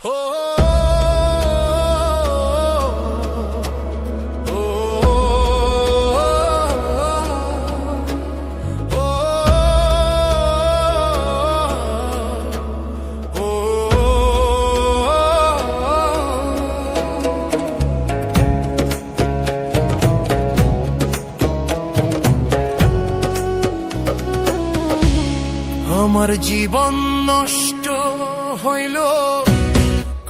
হো আমার জীবন নষ্ট হইল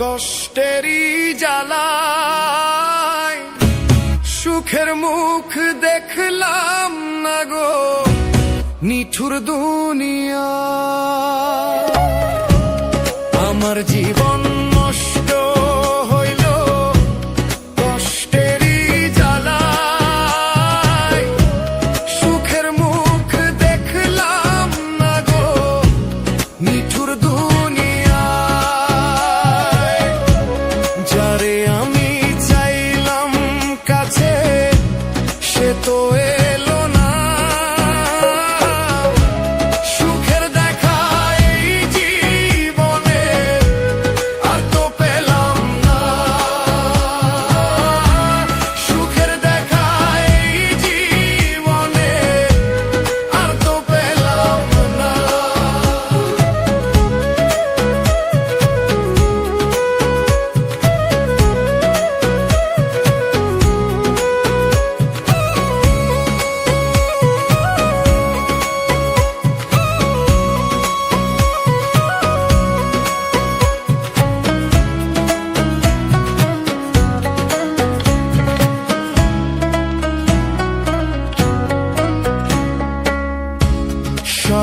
কষ্টেরই জ্বালায়। সুখের মুখ দেখলাম না গো নিঠুর দুনিয়া। আমার জীবন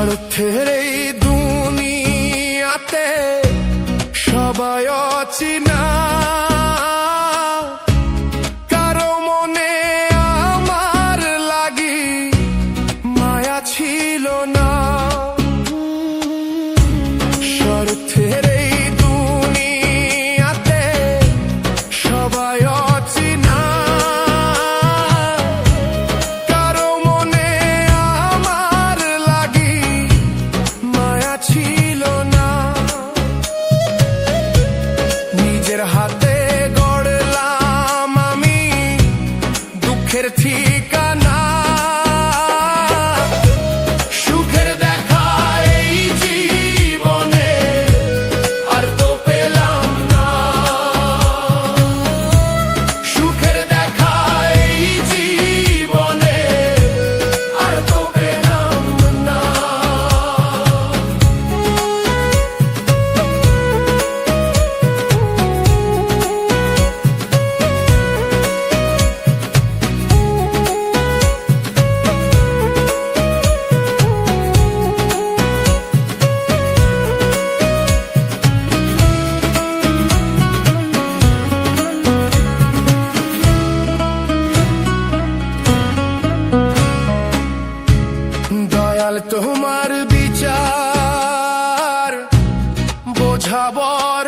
স্বার্থের দুনিয়াতে সবাই অচিনা। কারও মনে আমার লাগি মায়া ছিল না। স্বার্থের তোমার বিচার বোঝাবর